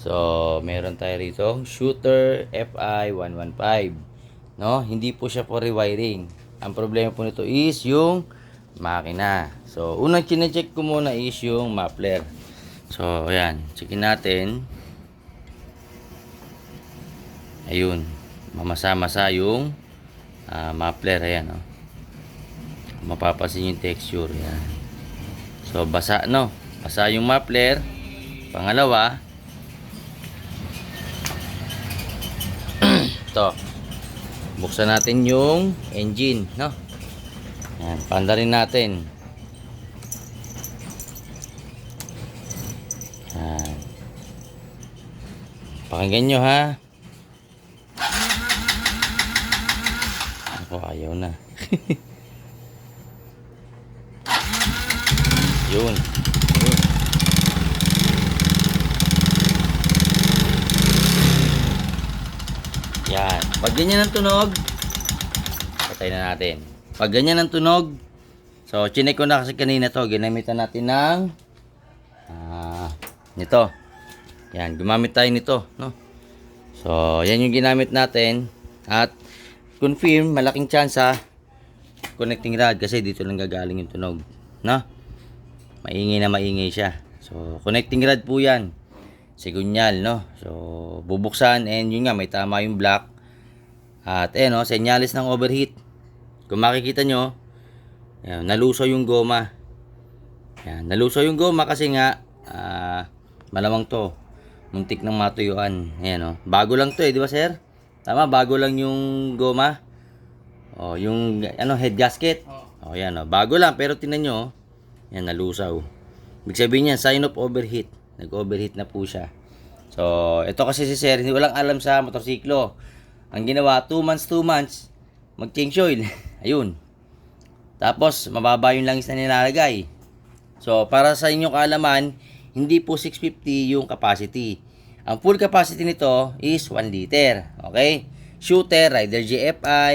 So, meron tayo rito, Shooter FI115. No, hindi po siya for rewiring. Ang problema po nito is yung makina. So, unang chinecheck ko muna is yung muffler. So, ayan. Checkin natin. Ayun. Mamasa-masa yung ah, muffler. Ayan, oh. Mapapasin yung texture. Ayan. So, basa, no? Basa yung muffler. Pangalawa, ito. Buksan natin yung engine, no? Ayan, panda rin natin. Ayan. Pakinggan nyo, ha? Ako, ayaw na. Yun. Yun. Yan. Pag ganyan ang tunog, patay na natin. Pag ganyan ang tunog, so chinek ko na kasi kanina to, ginamitan natin ng ah, nito. Yan, gumamit tayo nito, no? So, yan yung ginamit natin at confirm malaking tsansa connecting rod kasi dito lang gagaling yung tunog, no? Maingay na maingay siya. So, connecting rod po yan sigunyal, no? So, bubuksan and yun nga, may tama yung black. At eh, no, senyalis ng overheat. Kung makikita nyo, yan, naluso yung goma. Yan, naluso yung goma kasi nga, ah, malamang to. Muntik ng matuyuan. Ayan, no? Bago lang to eh, di ba sir? Tama, bago lang yung goma. O, yung, ano, head gasket. O, yan, no? Bago lang, pero tinan nyo, yan, nalusaw. Ibig sabihin yan, sign of overheat. Nag-overheat na po siya. So, ito kasi si Sir, hindi walang alam sa motorsiklo. Ang ginawa, 2 months, 2 months, mag-change oil. Ayun. Tapos, mababa yung langis na nilalagay. So, para sa inyong kaalaman, hindi po 650 yung capacity. Ang full capacity nito is 1 liter. Okay? Shooter, Rider GFI,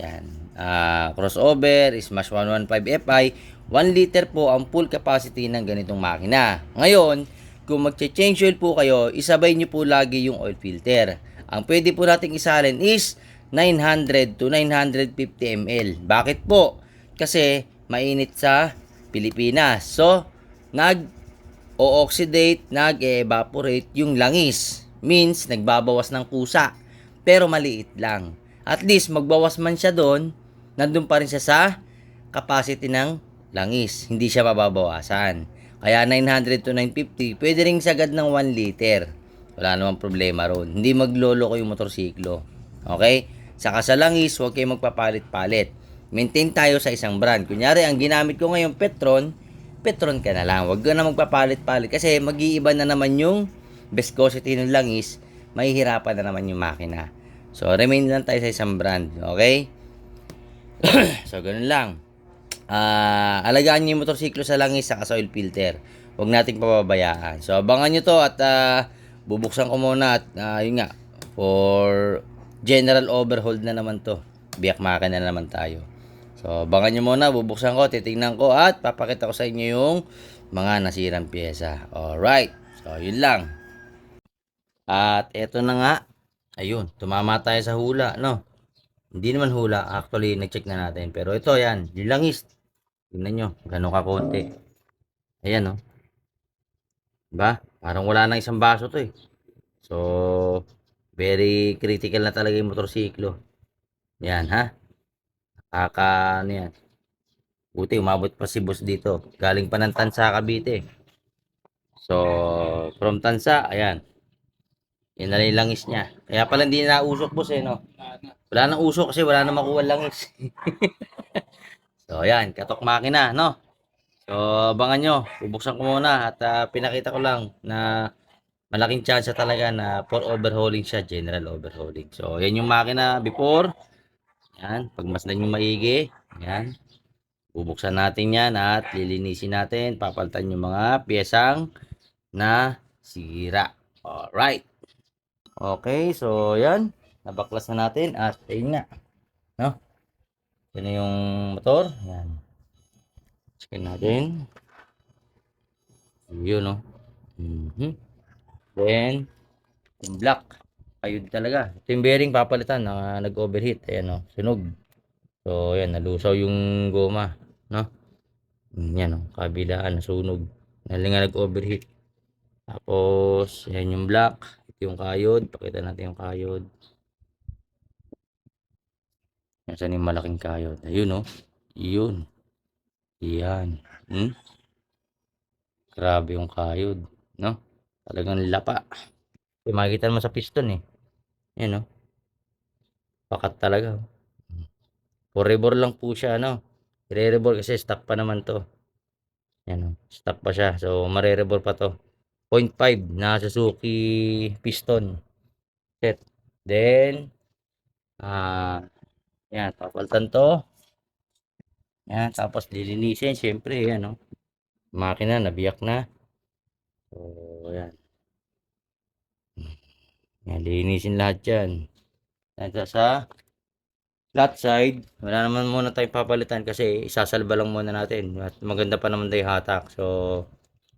yan. Ah, crossover, Smash 115 FI, 1 liter po ang full capacity ng ganitong makina. Ngayon, kung magche-change oil po kayo, isabay nyo po lagi yung oil filter. Ang pwede po nating isalin is 900 to 950 ml. Bakit po? Kasi mainit sa Pilipinas. So, nag o-oxidate, nag-evaporate yung langis. Means, nagbabawas ng kusa. Pero maliit lang. At least, magbawas man siya doon, nandun pa rin siya sa capacity ng langis. Hindi siya mababawasan. Kaya 900 to 950, pwede rin sagad ng 1 liter. Wala namang problema ron. Hindi maglolo ko yung motorsiklo. Okay? Sa langis, huwag kayong magpapalit-palit. Maintain tayo sa isang brand. Kunyari, ang ginamit ko ngayon, Petron, Petron ka na lang. Huwag ka na magpapalit-palit kasi mag-iiba na naman yung viscosity ng langis, mahihirapan na naman yung makina. So, remain lang tayo sa isang brand. Okay? so, ganun lang. Ah, alagaan niyo yung motorsiklo sa langis sa oil filter. Huwag nating pababayaan. So, abangan nyo to at ah, bubuksan ko muna at ah, yun nga, for general overhaul na naman to. Biyak makina na naman tayo. So, abangan nyo muna, bubuksan ko, titingnan ko at papakita ko sa inyo yung mga nasirang pyesa. Alright. So, yun lang. At eto na nga. Ayun, tumama tayo sa hula, no? Hindi naman hula. Actually, nag-check na natin. Pero ito, yan. Yung langis. Tingnan nyo. Gano'n kakonti. Ayan, no? Diba? Parang wala nang isang baso to, eh. So, very critical na talaga yung motorsiklo. Yan, ha? Nakaka, ano yan. Buti, umabot pa si boss dito. Galing pa ng Tansa, Cavite. So, from Tansa, ayan. Yan na lang langis niya. Kaya pala hindi na usok, boss, eh, no? Wala nang usok kasi wala nang makuha langis. so, ayan. Katok makina, no? So, abangan nyo. Bubuksan ko muna at ah, pinakita ko lang na malaking chance talaga na for overhauling siya, general overhauling. So, yan yung makina before. Yan, pagmasdan yung maigi. Yan. Bubuksan natin yan at lilinisin natin. Papalitan yung mga piyesang na sira. Alright. Okay, so yan. Nabaklas na natin at ayun nga. No? Yan yung motor. Yan. Checkin natin. Yun, no? Mhm. Then, yung black. Ayun talaga. Ito yung bearing papalitan na nag-overheat. Ayan o, sunog. So, ayan, nalusaw yung goma. No? Mm, Yan o, kabilaan, nasunog. Dahil nga nag-overheat. Tapos, ayan yung black. Ito yung kayod. Pakita natin yung kayod. Nasaan yung malaking kayod? Ayun o. Yun. Yan. Hmm? Grabe yung kayod. No? Talagang lapa. Eh, makikita mo sa piston eh. Yan o. Pakat talaga. oh. Forever lang po siya, no? I-rebor kasi stock pa naman to. Yan o. Stock pa siya. So, mare-rebor pa to. 0.5 na Suzuki piston. Set. Then, ah, yan, papalitan to. Yan, tapos lilinisin, syempre, yan, no? Makina, nabiyak na. So, yan. Yan, linisin lahat yan. Ito sa flat side, wala naman muna tayong papalitan kasi isasalba lang muna natin. At maganda pa naman tayo hatak. So,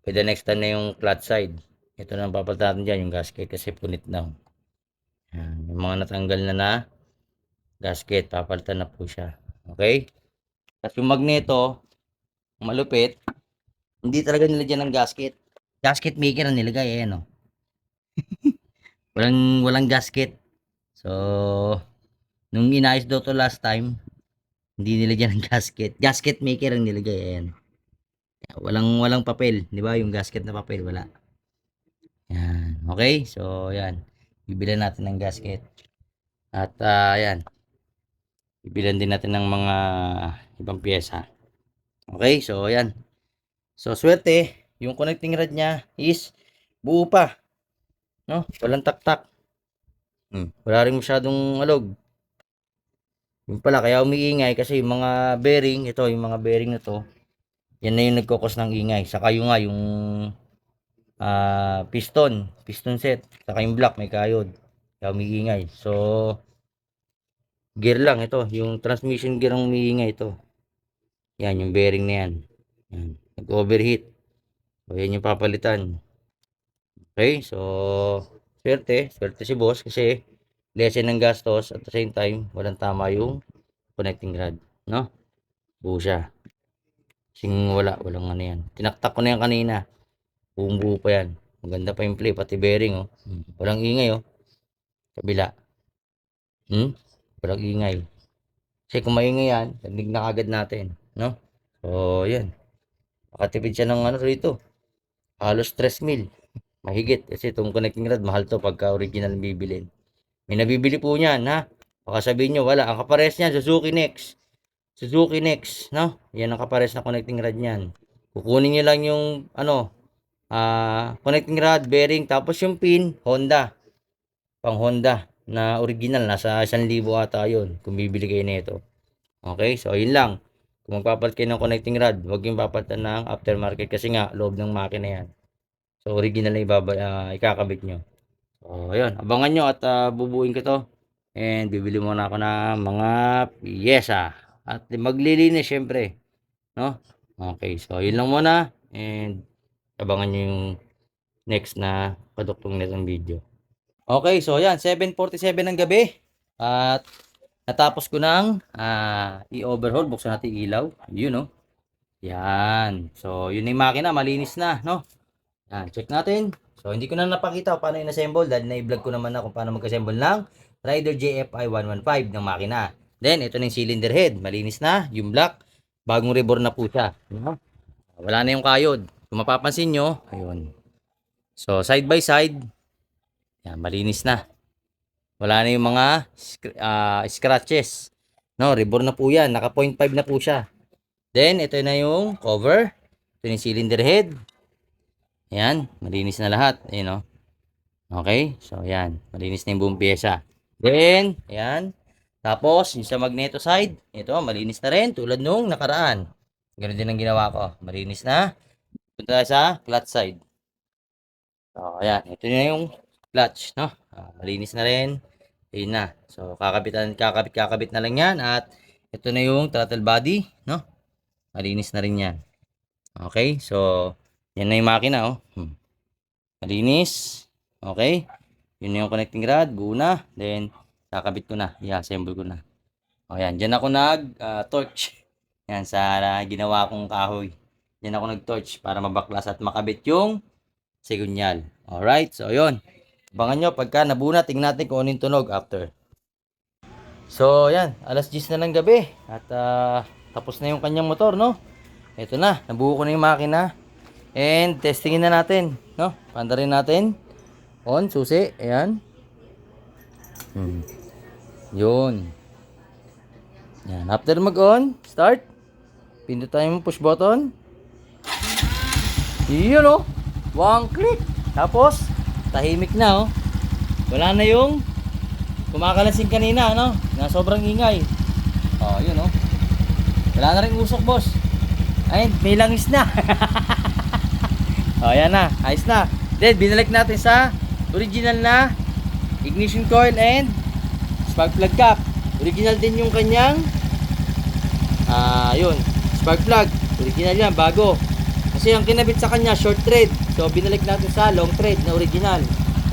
the next time na yung flat side. Ito na papalitan natin dyan, yung gasket kasi punit na. Yan, yung mga natanggal na na gasket, papalitan na po siya. Okay? At yung magneto, malupit, hindi talaga nilagyan ng gasket. Gasket maker ang nilagay, ayan o. walang, walang gasket. So, nung inayos daw to last time, hindi nilagyan ng gasket. Gasket maker ang nilagay, ayan. Walang, walang papel, di ba? Yung gasket na papel, wala. Yan, okay? So, yan. Bibilan natin ng gasket. At, ah, yan. Bibilan din natin ng mga ibang pyesa. Okay, so ayan. So swerte, yung connecting rod niya is buo pa. No? Walang taktak. Hmm. Wala rin masyadong alog. Yung pala, kaya umiingay kasi yung mga bearing, ito, yung mga bearing na to, yan na yung nagkokos ng ingay. Saka yung nga, yung ah, piston, piston set, saka yung block, may kayod. Kaya umiingay. So, gear lang ito, yung transmission gear ang umiingay ito. Yan, yung bearing na yan. Yan. Nag-overheat. So, yan yung papalitan. Okay, so, swerte. Swerte si boss kasi lessen ng gastos at the same time, walang tama yung connecting rod. No? Buo siya. Sing wala, walang ano yan. Tinaktak ko na yan kanina. Buong buo pa yan. Maganda pa yung play, pati bearing, oh. Walang ingay, oh. Kabila. Hmm? Walang ingay. Kasi kung maingay yan, nagnig na kagad natin. No? So, yan. Makatipid siya ng ano rito. Halos 3 mil. Mahigit. Kasi itong connecting rod, mahal to pagka original bibilin. May nabibili po niyan, ha? Baka sabihin nyo, wala. Ang kapares niyan, Suzuki Next. Suzuki Next, no? Yan ang kapares na connecting rod niyan. Kukunin nyo lang yung, ano, ah, connecting rod, bearing, tapos yung pin, Honda. Pang Honda na original, nasa 1,000 ata yun, kung bibili kayo nito. Okay, so yun lang. Kung magpapalit kayo ng connecting rod, huwag yung papalitan ng aftermarket kasi nga, loob ng makina yan. So, original na ibaba, ah, ikakabit nyo. So, ayun. Abangan nyo at ah, bubuin ko to. And bibili muna ako ng mga piyesa. At maglilinis syempre. No? Okay, so yun lang muna. And abangan nyo yung next na paduktong nitong video. Okay, so yan. 7.47 ng gabi. At natapos ko ng ah, i-overhaul. Buksan natin yung ilaw. Yun, no? Yan. So, yun yung makina. Malinis na, no? Yan, check natin. So, hindi ko na napakita paano in-assemble dahil na-vlog ko naman na kung paano mag-assemble ng Rider JFI 115 ng makina. Then, ito na yung cylinder head. Malinis na. Yung black. Bagong reborn na po siya. No? Wala na yung kayod. Kung mapapansin nyo, ayun. So, side by side, yan, malinis na. Wala na yung mga ah, scratches. No, reborn na po yan. Naka 0.5 na po siya. Then, ito na yung cover. Ito yung cylinder head. Ayan, malinis na lahat. Ayan, oh. Okay, so ayan, malinis na yung buong pyesa. Then, ayan. Tapos, yung sa magneto side, ito, malinis na rin, tulad nung nakaraan. Ganun din ang ginawa ko. Malinis na. Punta sa clutch side. So, ayan, ito na yung clutch, no? Ah, malinis na rin. Ayun na. So, kakabitan, kakabit, kakabit na lang yan. At, ito na yung throttle body, no? Malinis na rin yan. Okay, so, yan na yung makina, oh. Hmm. Malinis. Okay? Yun yung connecting rod, buo na. Then, kakabit ko na. I-assemble ko na. O yan, dyan ako nag ah. Yan, sa ah, ginawa kong kahoy. Dyan ako nag-torch para mabaklas at makabit yung segunyal. Alright, so yun. Abangan nyo, pagka nabuo na, tingnan natin kung ano yung tunog after. So, yan, alas 10 na ng gabi. At ah, tapos na yung kanyang motor, no? Ito na, nabuo ko na yung makina. And testingin na natin, no? Panda rin natin. On, susi, ayan. Hmm. Yun. Yan, after mag-on, start. Pindot tayo yung push button. Yun oh. One click. Tapos, tahimik na oh. Wala na yung kumakalansing kanina, ano? Na sobrang ingay. Oh, yun oh. Wala na rin usok, boss. Ay, may langis na. oh, yan na. Ayos na. Then, binalik natin sa original na ignition coil and spark plug cap. Original din yung kanyang ah, yun, spark plug. Original yan, bago. Kasi ang kinabit sa kanya, short thread. So, binalik natin sa long thread na original.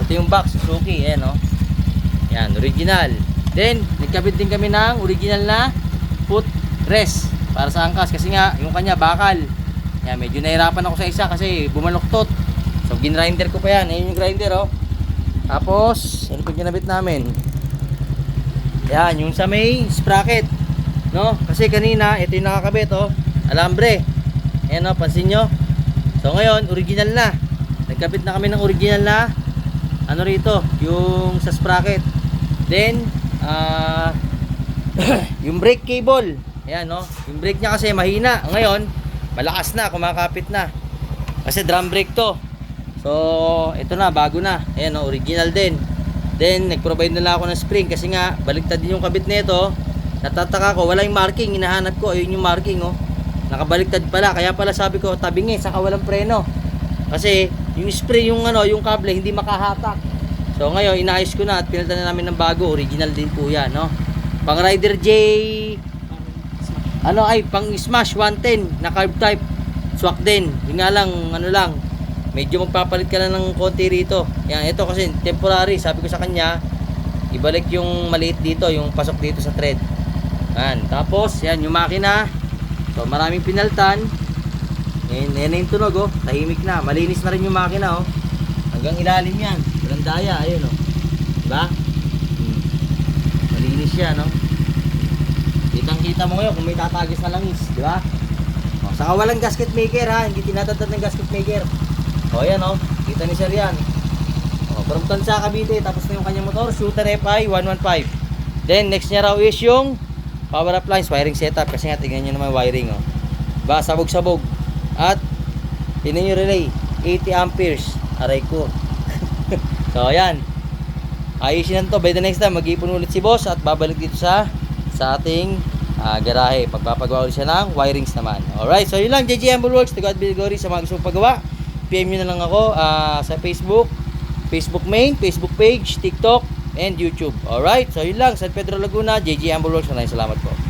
Ito yung box, Suzuki, ayan oh. Yan, original. Then, nagkabit din kami ng original na foot rest para sa angkas kasi nga yung kanya bakal. Yan, medyo nahirapan ako sa isa kasi bumaluktot. So, ginrinder ko pa yan. Ayan yung grinder oh. Tapos, ano pa ginabit namin? Yan, yung sa may sprocket. No? Kasi kanina, ito yung nakakabit oh. Alambre. Ayan oh, pansin nyo. So ngayon, original na. Nagkabit na kami ng original na ano rito, yung sa sprocket. Then, ah yung brake cable. Ayan no. Yung brake niya kasi mahina. Ngayon, malakas na, kumakapit na. Kasi drum brake to. So, ito na, bago na. Ayan no, original din. Then, nag-provide na lang ako ng spring kasi nga, baliktad din yung kabit nito. Natataka ko, wala yung marking. Hinahanap ko, ayun yung marking oh. Nakabaliktad pala. Kaya pala sabi ko, tabingi, saka walang preno. Kasi, yung spray, yung ano, yung kable, hindi makahatak. So, ngayon, inaayos ko na at pinalitan na namin ng bago. Original din po yan, no? Pang Rider J, ano ay, pang Smash 110 na carb type. Swak din. Yung nga lang, ano lang, medyo magpapalit ka na ng konti rito. Yan, ito kasi temporary. Sabi ko sa kanya, ibalik yung maliit dito, yung pasok dito sa thread. Yan. Tapos, yan, yung makina. So, maraming pinaltan. Yan, yan yung tunog, oh. Tahimik na. Malinis na rin yung makina, oh. Hanggang ilalim yan. Walang daya, ayun, oh. Diba? Hmm. Malinis yan, no? Kitang kita mo ngayon kung may tatagis na langis, di ba? O, saka walang gasket maker ha, hindi tinatantad ng gasket maker. O yan o, kita ni Sir yan. O, from Tansa Cavite, tapos na yung kanyang motor, Shooter FI 115. Then next niya raw is yung power appliance wiring setup kasi nga tingnan niyo naman wiring o. Diba, sabog-sabog. At tingnan niyo relay, 80 amperes. Aray ko. so yan. Ayusin na. By the next time, mag-ipon ulit si boss at babalik dito sa sa ating ah, garahe. Pagpapagawa ulit siya ng wirings naman. Alright, so yun lang. JJ Humble Works. To God be the glory sa mga gusto mong pagawa. PM nyo na lang ako ah, sa Facebook. Facebook main, Facebook page, TikTok, and YouTube. Alright, so yun lang. San Pedro Laguna, JJ Humble Works. Maraming salamat po.